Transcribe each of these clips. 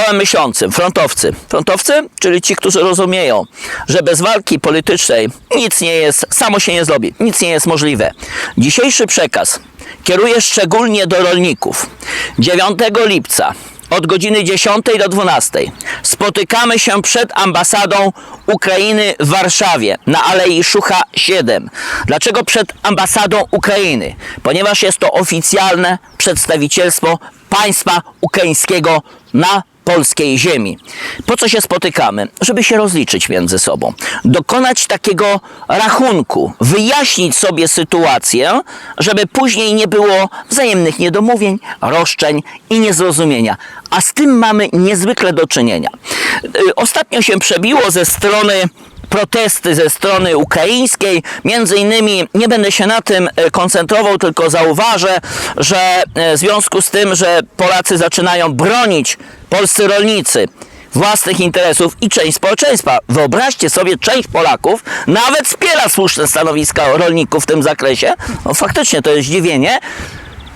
czołem myślącym, frontowcy. Frontowcy, czyli ci, którzy rozumieją, że bez walki politycznej nic nie jest, samo się nie zrobi, nic nie jest możliwe. Dzisiejszy przekaz kieruję szczególnie do rolników. 9 lipca od godziny 10 do 12 spotykamy się przed ambasadą Ukrainy w Warszawie na Alei Szucha 7. Dlaczego przed ambasadą Ukrainy? Ponieważ jest to oficjalne przedstawicielstwo państwa ukraińskiego na polskiej ziemi. Po co się spotykamy? Żeby się rozliczyć między sobą, dokonać takiego rachunku, wyjaśnić sobie sytuację, żeby później nie było wzajemnych niedomówień, roszczeń i niezrozumienia. A z tym mamy niezwykle do czynienia. Y, Ostatnio się przebiło ze strony protesty ze strony ukraińskiej. Między innymi nie będę się na tym e, koncentrował, tylko zauważę, że e, w związku z tym, że Polacy zaczynają bronić, polscy rolnicy, własnych interesów i część społeczeństwa. Wyobraźcie sobie, część Polaków nawet wspiera słuszne stanowiska rolników w tym zakresie. No, faktycznie to jest zdziwienie.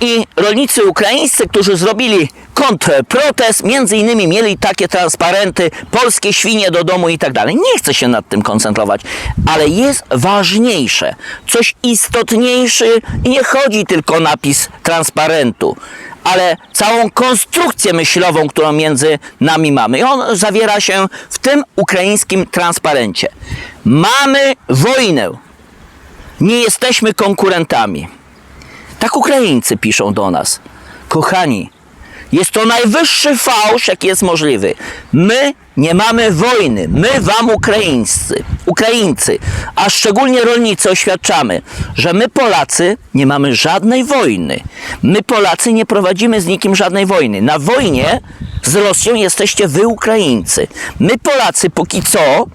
I rolnicy ukraińscy, którzy zrobili kontrprotest, między innymi mieli takie transparenty, polskie świnie do domu i tak dalej. Nie chcę się nad tym koncentrować, ale jest ważniejsze, coś istotniejsze i nie chodzi tylko o napis transparentu, ale całą konstrukcję myślową, którą między nami mamy. I on zawiera się w tym ukraińskim transparencie. Mamy wojnę. Nie jesteśmy konkurentami. Tak Ukraińcy piszą do nas. Kochani, jest to najwyższy fałsz, jaki jest możliwy. My nie mamy wojny. My wam Ukraińscy, Ukraińcy, a szczególnie rolnicy oświadczamy, że my Polacy nie mamy żadnej wojny. My Polacy nie prowadzimy z nikim żadnej wojny. Na wojnie z Rosją jesteście wy Ukraińcy. My Polacy póki co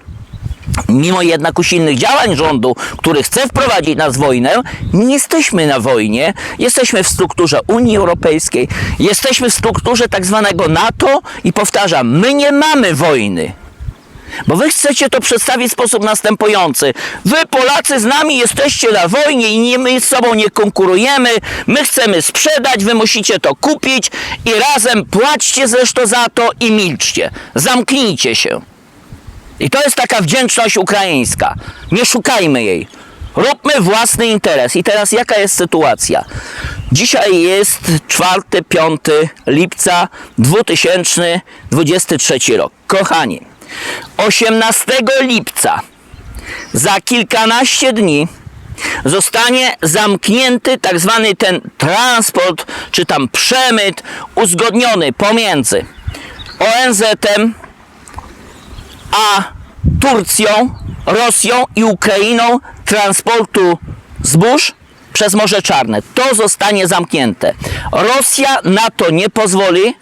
Mimo jednak usilnych działań rządu, który chce wprowadzić nas w wojnę, nie jesteśmy na wojnie. Jesteśmy w strukturze Unii Europejskiej, jesteśmy w strukturze tak zwanego NATO i powtarzam, my nie mamy wojny. Bo wy chcecie to przedstawić w sposób następujący. Wy Polacy z nami jesteście na wojnie i nie, my z sobą nie konkurujemy. My chcemy sprzedać, wy musicie to kupić i razem płaćcie zresztą za to i milczcie. Zamknijcie się. I to jest taka wdzięczność ukraińska. Nie szukajmy jej. Róbmy własny interes. I teraz jaka jest sytuacja? Dzisiaj jest 4-5 lipca 2023 rok. Kochani, 18 lipca za kilkanaście dni zostanie zamknięty tak zwany ten transport, czy tam przemyt uzgodniony pomiędzy ONZ-em, a Turcją, Rosją i Ukrainą transportu zbóż przez Morze Czarne. To zostanie zamknięte. Rosja na to nie pozwoli,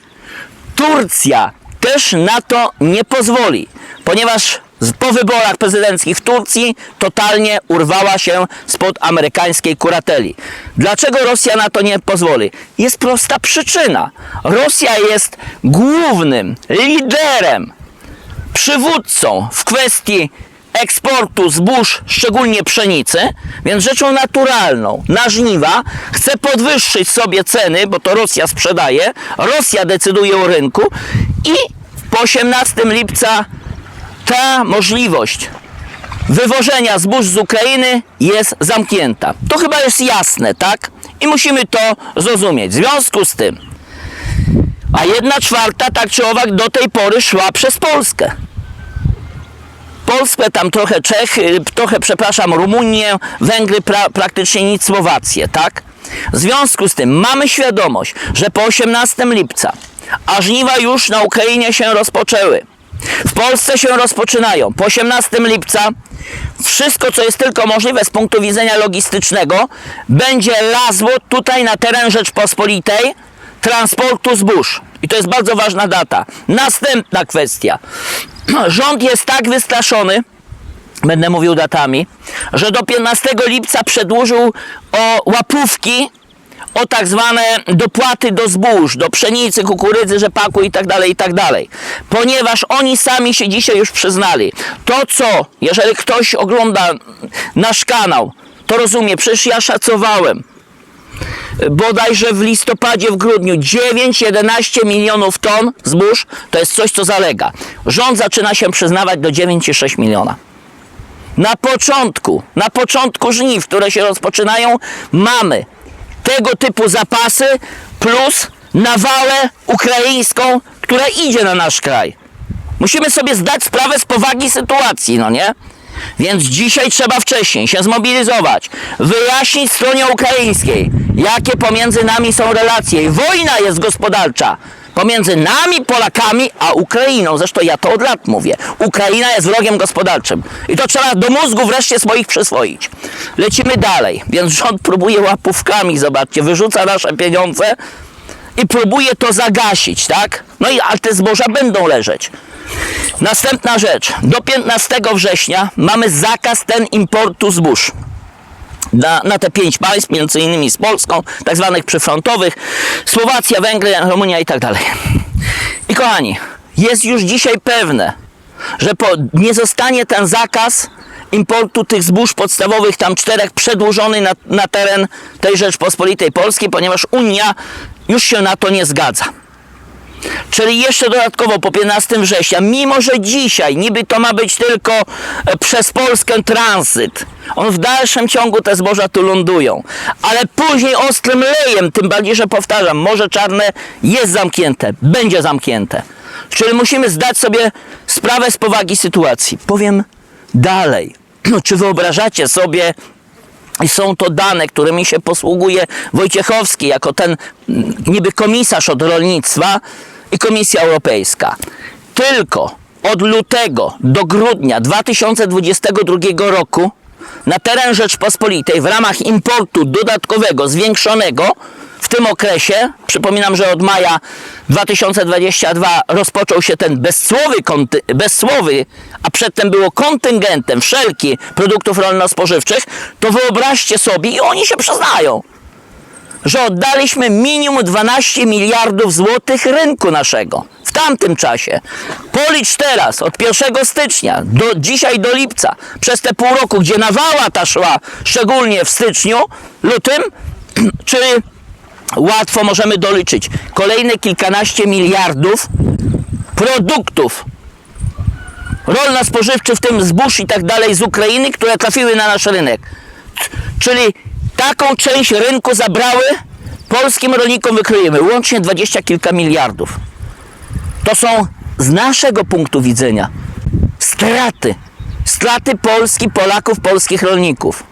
Turcja też na to nie pozwoli, ponieważ po wyborach prezydenckich w Turcji totalnie urwała się spod amerykańskiej kurateli. Dlaczego Rosja na to nie pozwoli? Jest prosta przyczyna. Rosja jest głównym liderem przywódcą w kwestii eksportu zbóż, szczególnie pszenicy, więc rzeczą naturalną na żniwa chce podwyższyć sobie ceny, bo to Rosja sprzedaje, Rosja decyduje o rynku i po 18 lipca ta możliwość wywożenia zbóż z Ukrainy jest zamknięta. To chyba jest jasne, tak? I musimy to zrozumieć. W związku z tym, a jedna czwarta tak czy owak do tej pory szła przez Polskę. Polskę, tam trochę Czechy, trochę, przepraszam, Rumunię, Węgry, pra, praktycznie nic Słowację, tak? W związku z tym mamy świadomość, że po 18 lipca, a żniwa już na Ukrainie się rozpoczęły, w Polsce się rozpoczynają. Po 18 lipca wszystko, co jest tylko możliwe z punktu widzenia logistycznego, będzie lazło tutaj na teren Rzeczpospolitej transportu zbóż. I to jest bardzo ważna data. Następna kwestia. Rząd jest tak wystraszony, będę mówił datami, że do 15 lipca przedłużył o łapówki o tak zwane dopłaty do zbóż, do pszenicy, kukurydzy, rzepaku i tak dalej, i tak. Ponieważ oni sami się dzisiaj już przyznali. To co, jeżeli ktoś ogląda nasz kanał, to rozumie, przecież ja szacowałem. Bodajże w listopadzie, w grudniu 9-11 milionów ton zbóż to jest coś, co zalega. Rząd zaczyna się przyznawać do 9,6 miliona. Na początku, na początku żniw, które się rozpoczynają, mamy tego typu zapasy plus nawałę ukraińską, która idzie na nasz kraj. Musimy sobie zdać sprawę z powagi sytuacji, no nie? Więc dzisiaj trzeba wcześniej się zmobilizować, wyjaśnić stronie ukraińskiej, jakie pomiędzy nami są relacje. I wojna jest gospodarcza pomiędzy nami, Polakami, a Ukrainą. Zresztą ja to od lat mówię. Ukraina jest wrogiem gospodarczym. I to trzeba do mózgu wreszcie swoich przyswoić. Lecimy dalej. Więc rząd próbuje łapówkami, zobaczcie, wyrzuca nasze pieniądze i próbuje to zagasić, tak? No i ale te zboża będą leżeć. Następna rzecz. Do 15 września mamy zakaz ten importu zbóż. Na, na te pięć państw, między innymi z Polską, tak zwanych przyfrontowych, Słowacja, Węgry, Rumunia i tak dalej. I kochani, jest już dzisiaj pewne, że po, nie zostanie ten zakaz importu tych zbóż podstawowych, tam czterech, przedłużony na, na teren tej Rzeczpospolitej Polskiej, ponieważ Unia już się na to nie zgadza. Czyli jeszcze dodatkowo po 15 września, mimo że dzisiaj niby to ma być tylko e, przez Polskę tranzyt, on w dalszym ciągu te zboża tu lądują, ale później ostrym lejem, tym bardziej, że powtarzam, Morze Czarne jest zamknięte, będzie zamknięte. Czyli musimy zdać sobie sprawę z powagi sytuacji. Powiem dalej. Czy wyobrażacie sobie, i są to dane, którymi się posługuje Wojciechowski jako ten mm, niby komisarz od rolnictwa i Komisja Europejska. Tylko od lutego do grudnia 2022 roku na teren Rzeczpospolitej w ramach importu dodatkowego, zwiększonego w tym okresie, przypominam, że od maja 2022 rozpoczął się ten bezsłowy, bezsłowy a przedtem było kontyngentem wszelkich produktów rolno-spożywczych, to wyobraźcie sobie, i oni się przyznają, że oddaliśmy minimum 12 miliardów złotych rynku naszego tamtym czasie. Policz teraz od 1 stycznia do dzisiaj do lipca, przez te pół roku, gdzie nawała ta szła, szczególnie w styczniu, lutym, czy łatwo możemy doliczyć kolejne kilkanaście miliardów produktów rolno-spożywczych, w tym zbóż i tak dalej z Ukrainy, które trafiły na nasz rynek. Czyli taką część rynku zabrały, polskim rolnikom wykryjemy łącznie dwadzieścia kilka miliardów. To są z naszego punktu widzenia straty. Straty Polski, Polaków, polskich rolników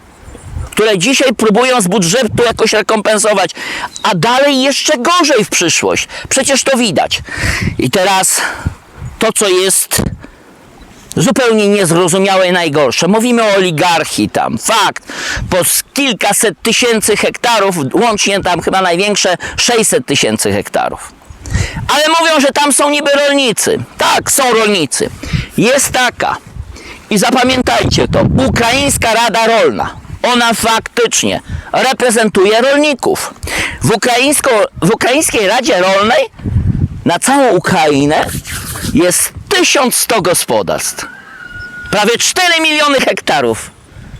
które dzisiaj próbują z budżetu jakoś rekompensować, a dalej jeszcze gorzej w przyszłość. Przecież to widać. I teraz to, co jest zupełnie niezrozumiałe i najgorsze. Mówimy o oligarchii tam. Fakt. Po kilkaset tysięcy hektarów, łącznie tam chyba największe 600 tysięcy hektarów. Ale mówią, że tam są niby rolnicy. Tak, są rolnicy. Jest taka. I zapamiętajcie to. Ukraińska Rada Rolna. Ona faktycznie reprezentuje rolników. W, ukraińsko, w Ukraińskiej Radzie Rolnej na całą Ukrainę jest 1100 gospodarstw. Prawie 4 miliony hektarów.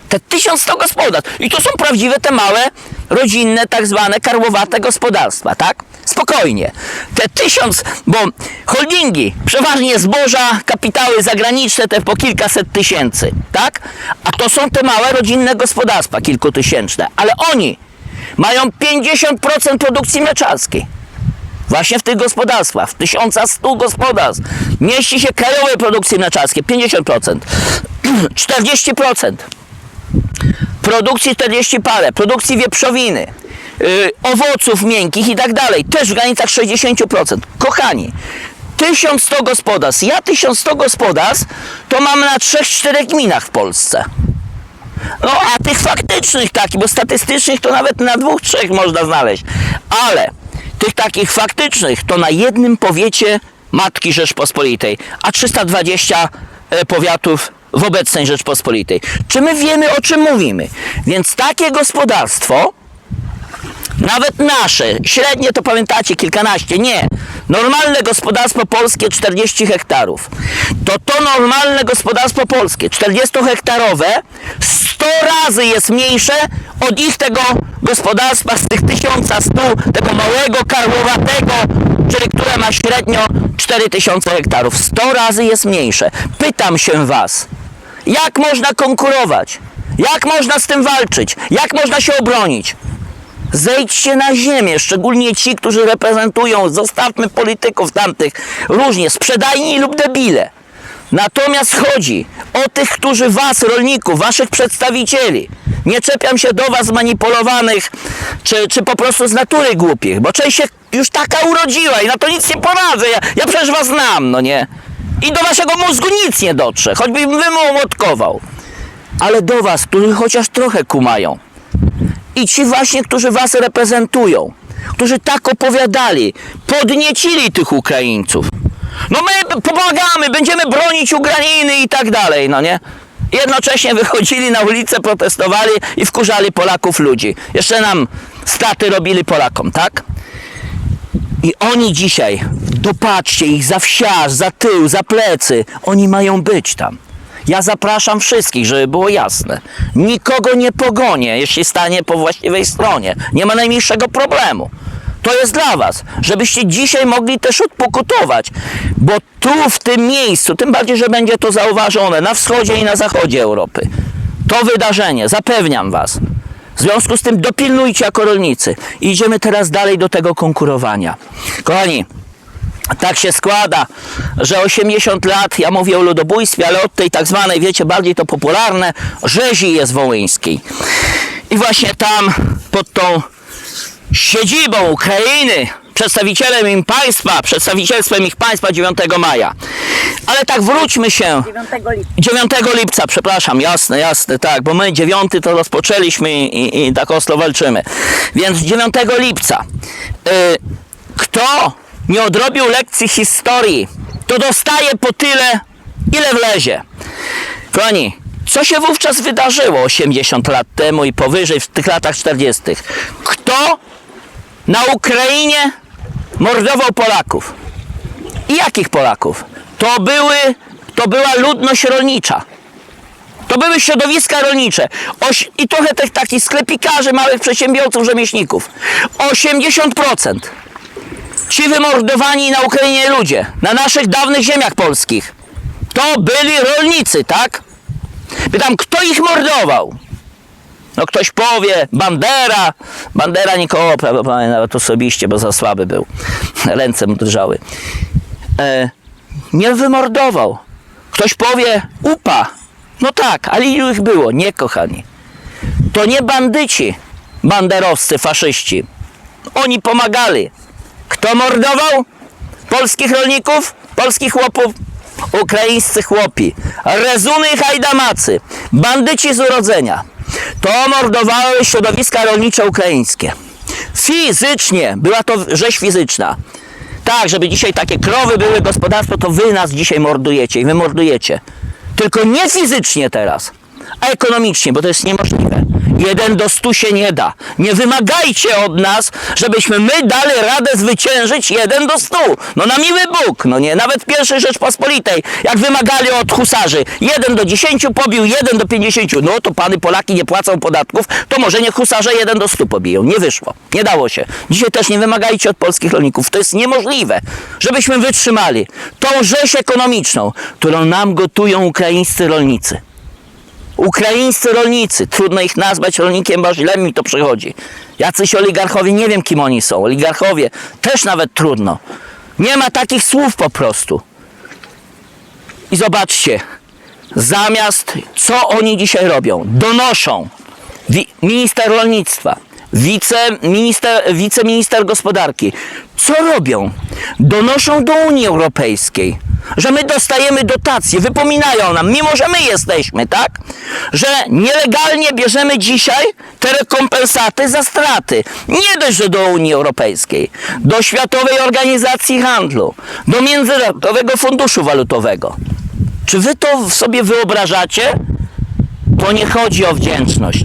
Te 1100 gospodarstw. I to są prawdziwe te małe, rodzinne, tak zwane karłowate gospodarstwa, tak? Spokojnie. Te tysiąc, bo holdingi, przeważnie zboża, kapitały zagraniczne, te po kilkaset tysięcy, tak? A to są te małe, rodzinne gospodarstwa, kilkutysięczne. Ale oni mają 50% produkcji mleczarskiej. Właśnie w tych gospodarstwach, w 1100 gospodarstw mieści się krajowej produkcji mleczarskiej 50%, 40% produkcji 40 parę, produkcji wieprzowiny, owoców miękkich i tak dalej, też w granicach 60%. Kochani, 1100 gospodarstw, ja 1100 gospodarstw to mamy na 3-4 gminach w Polsce. No a tych faktycznych takich, bo statystycznych to nawet na dwóch, trzech można znaleźć. Ale tych takich faktycznych to na jednym powiecie Matki Rzeczpospolitej, a 320 e, powiatów w obecnej Rzeczpospolitej. Czy my wiemy o czym mówimy? Więc takie gospodarstwo Nawet nasze, średnie to pamiętacie, kilkanaście, nie. Normalne gospodarstwo polskie 40 hektarów. To to normalne gospodarstwo polskie, 40-hektarowe, 100 razy jest mniejsze od ich tego gospodarstwa z tych 1100, tego małego, karłowatego, czyli które ma średnio 4000 hektarów. 100 razy jest mniejsze. Pytam się was, jak można konkurować? Jak można z tym walczyć? Jak można się obronić? Zejdźcie na ziemię, szczególnie ci, którzy reprezentują, zostawmy polityków tamtych, różnie, sprzedajni lub debile. Natomiast chodzi o tych, którzy was, rolników, waszych przedstawicieli, nie czepiam się do was zmanipulowanych, czy, czy po prostu z natury głupich, bo część się już taka urodziła i na to nic nie poradzę, ja, ja przecież was znam, no nie? I do waszego mózgu nic nie dotrze, choćbym wymłotkował. Ale do was, którzy chociaż trochę kumają, i ci właśnie, którzy was reprezentują, którzy tak opowiadali, podniecili tych Ukraińców. No my pomagamy, będziemy bronić Ukrainy i tak dalej, no nie? Jednocześnie wychodzili na ulicę, protestowali i wkurzali Polaków ludzi. Jeszcze nam straty robili Polakom, tak? I oni dzisiaj, dopatrzcie ich za wsiarz, za tył, za plecy, oni mają być tam. Ja zapraszam wszystkich, żeby było jasne. Nikogo nie pogonię, jeśli stanie po właściwej stronie. Nie ma najmniejszego problemu. To jest dla Was, żebyście dzisiaj mogli też odpokutować, bo tu, w tym miejscu, tym bardziej, że będzie to zauważone na wschodzie i na zachodzie Europy, to wydarzenie, zapewniam Was. W związku z tym dopilnujcie jako rolnicy. Idziemy teraz dalej do tego konkurowania. Kochani, tak się składa, że 80 lat, ja mówię o ludobójstwie, ale od tej tak zwanej, wiecie, bardziej to popularne, rzezi jest wołyńskiej. I właśnie tam, pod tą siedzibą Ukrainy, przedstawicielem im państwa, przedstawicielstwem ich państwa 9 maja. Ale tak wróćmy się 9 lipca. 9 lipca, przepraszam, jasne, jasne, tak, bo my 9 to rozpoczęliśmy i, i tak ostro walczymy. Więc 9 lipca. Y, kto nie odrobił lekcji historii, to dostaje po tyle, ile wlezie. Kochani, co się wówczas wydarzyło 80 lat temu i powyżej w tych latach 40? Kto na Ukrainie mordował Polaków? I jakich Polaków? To były, to była ludność rolnicza. To były środowiska rolnicze. Oś, I trochę tych takich sklepikarzy, małych przedsiębiorców, rzemieślników. 80% ci wymordowani na Ukrainie ludzie, na naszych dawnych ziemiach polskich, to byli rolnicy, tak? Pytam, kto ich mordował? No ktoś powie, Bandera, Bandera nikogo, prawdopodobnie nawet osobiście, bo za słaby był. Ręce mu drżały. E, nie wymordował. Ktoś powie, upa. No tak, ale ilu ich było? Nie, kochani. To nie bandyci, banderowscy, faszyści. Oni pomagali. Kto mordował? Polskich rolników? Polskich chłopów? Ukraińscy chłopi. Rezuny i hajdamacy. Bandyci z urodzenia. To mordowały środowiska rolnicze ukraińskie. Fizycznie. Była to rzeź fizyczna. Tak, żeby dzisiaj takie krowy były gospodarstwo, to wy nas dzisiaj mordujecie i wy mordujecie. Tylko nie fizycznie teraz, a ekonomicznie, bo to jest niemożliwe. Jeden do stu się nie da. Nie wymagajcie od nas, żebyśmy my dali radę zwyciężyć jeden do stu. No na miły Bóg, no nie, nawet w pierwszej Rzeczpospolitej, jak wymagali od husarzy, jeden do dziesięciu pobił, jeden do pięćdziesięciu. No to pany Polaki nie płacą podatków, to może niech husarze jeden do stu pobiją. Nie wyszło, nie dało się. Dzisiaj też nie wymagajcie od polskich rolników. To jest niemożliwe, żebyśmy wytrzymali tą rzeź ekonomiczną, którą nam gotują ukraińscy rolnicy. Ukraińscy rolnicy, trudno ich nazwać rolnikiem, bo źle mi to przychodzi. Jacyś oligarchowie, nie wiem kim oni są. Oligarchowie też nawet trudno. Nie ma takich słów po prostu. I zobaczcie, zamiast co oni dzisiaj robią? Donoszą minister rolnictwa, wiceminister, wiceminister gospodarki. Co robią? Donoszą do Unii Europejskiej, że my dostajemy dotacje, wypominają nam, mimo że my jesteśmy, tak? Że nielegalnie bierzemy dzisiaj te rekompensaty za straty. Nie dość, że do Unii Europejskiej, do Światowej Organizacji Handlu, do Międzynarodowego Funduszu Walutowego. Czy wy to sobie wyobrażacie? To nie chodzi o wdzięczność.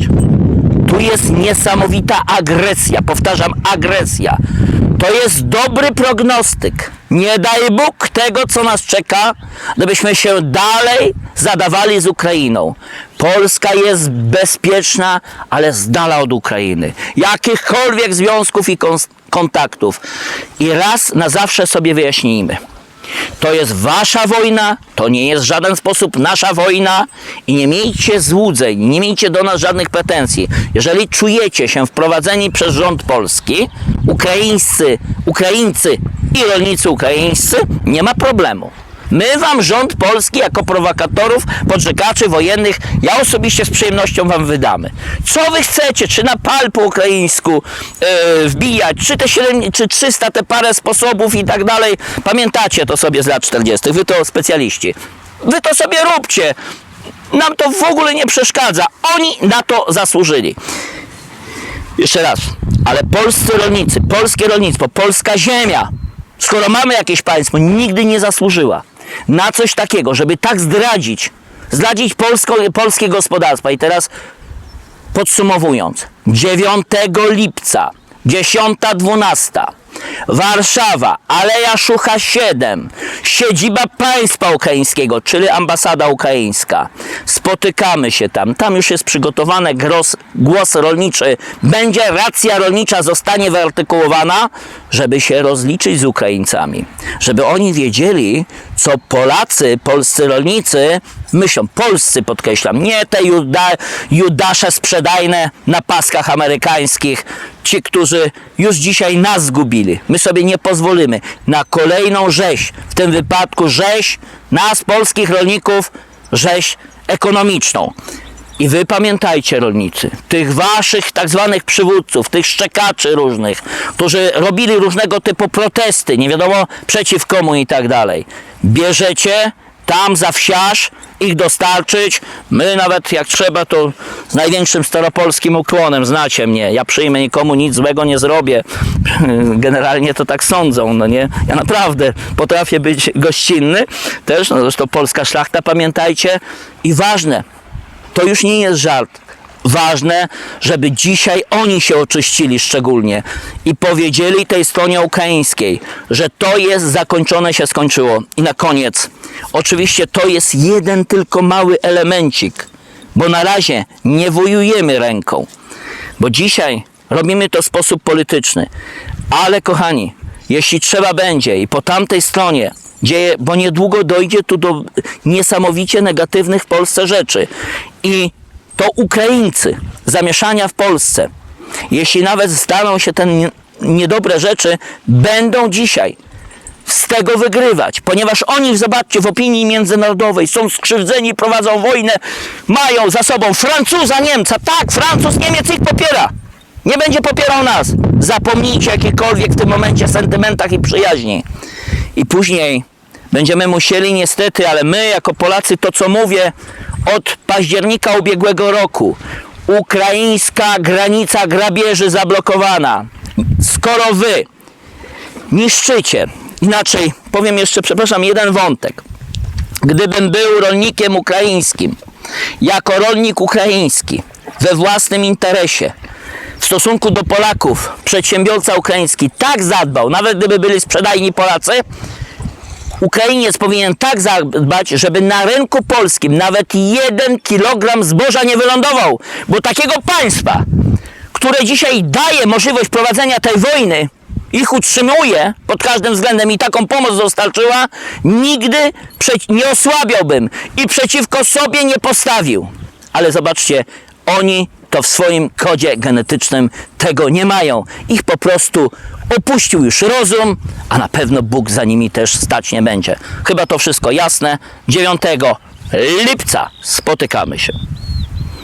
Tu jest niesamowita agresja, powtarzam, agresja. To jest dobry prognostyk. Nie daj Bóg tego, co nas czeka, gdybyśmy się dalej zadawali z Ukrainą. Polska jest bezpieczna, ale z dala od Ukrainy. Jakichkolwiek związków i kontaktów. I raz na zawsze sobie wyjaśnijmy. To jest wasza wojna, to nie jest w żaden sposób nasza wojna i nie miejcie złudzeń, nie miejcie do nas żadnych pretensji. Jeżeli czujecie się wprowadzeni przez rząd polski, Ukraińscy, Ukraińcy i rolnicy ukraińscy, nie ma problemu. My wam rząd polski jako prowokatorów, podżegaczy wojennych, ja osobiście z przyjemnością wam wydamy. Co wy chcecie? Czy na pal po ukraińsku e, wbijać, czy te 7, czy 300, te parę sposobów i tak dalej. Pamiętacie to sobie z lat 40. Wy to specjaliści. Wy to sobie róbcie. Nam to w ogóle nie przeszkadza. Oni na to zasłużyli. Jeszcze raz, ale polscy rolnicy, polskie rolnictwo, polska ziemia, skoro mamy jakieś państwo, nigdy nie zasłużyła na coś takiego, żeby tak zdradzić, zdradzić polsko, polskie gospodarstwa. I teraz podsumowując, 9 lipca, 10.12, Warszawa, Aleja Szucha 7, siedziba państwa ukraińskiego, czyli ambasada ukraińska. Spotykamy się tam. Tam już jest przygotowany gros, głos rolniczy. Będzie racja rolnicza zostanie wyartykułowana, żeby się rozliczyć z Ukraińcami. Żeby oni wiedzieli, co Polacy, polscy rolnicy myślą. Polscy podkreślam, nie te juda, judasze sprzedajne na paskach amerykańskich. Ci, którzy już dzisiaj nas zgubili. My sobie nie pozwolimy na kolejną rzeź. W tym wypadku rzeź nas, polskich rolników, rzeź ekonomiczną. I wy pamiętajcie, rolnicy, tych waszych tak zwanych przywódców, tych szczekaczy różnych, którzy robili różnego typu protesty, nie wiadomo przeciw komu i tak dalej. Bierzecie tam za wsiarz ich dostarczyć. My nawet jak trzeba, to z największym staropolskim ukłonem, znacie mnie. Ja przyjmę nikomu nic złego nie zrobię. Generalnie to tak sądzą, no nie? Ja naprawdę potrafię być gościnny. Też, no zresztą polska szlachta, pamiętajcie. I ważne, to już nie jest żart. Ważne, żeby dzisiaj oni się oczyścili szczególnie i powiedzieli tej stronie ukraińskiej, że to jest zakończone, się skończyło. I na koniec, oczywiście to jest jeden tylko mały elemencik, bo na razie nie wojujemy ręką, bo dzisiaj robimy to w sposób polityczny. Ale kochani, jeśli trzeba będzie i po tamtej stronie dzieje, bo niedługo dojdzie tu do niesamowicie negatywnych w Polsce rzeczy. I to Ukraińcy, zamieszania w Polsce, jeśli nawet zdarzą się te nie- niedobre rzeczy, będą dzisiaj z tego wygrywać, ponieważ oni, zobaczcie, w opinii międzynarodowej są skrzywdzeni, prowadzą wojnę, mają za sobą Francuza, Niemca. Tak, Francuz, Niemiec ich popiera. Nie będzie popierał nas. Zapomnijcie jakikolwiek w tym momencie sentymentach i przyjaźni. I później będziemy musieli niestety, ale my jako Polacy to co mówię od października ubiegłego roku. Ukraińska granica grabieży zablokowana. Skoro wy niszczycie, inaczej powiem jeszcze, przepraszam, jeden wątek. Gdybym był rolnikiem ukraińskim, jako rolnik ukraiński, we własnym interesie, w stosunku do Polaków, przedsiębiorca ukraiński tak zadbał, nawet gdyby byli sprzedajni Polacy, Ukrainiec powinien tak zadbać, żeby na rynku polskim nawet jeden kilogram zboża nie wylądował, bo takiego państwa, które dzisiaj daje możliwość prowadzenia tej wojny, ich utrzymuje pod każdym względem i taką pomoc dostarczyła, nigdy nie osłabiałbym i przeciwko sobie nie postawił. Ale zobaczcie, oni to w swoim kodzie genetycznym tego nie mają. Ich po prostu opuścił już rozum, a na pewno Bóg za nimi też stać nie będzie. Chyba to wszystko jasne. 9 lipca spotykamy się.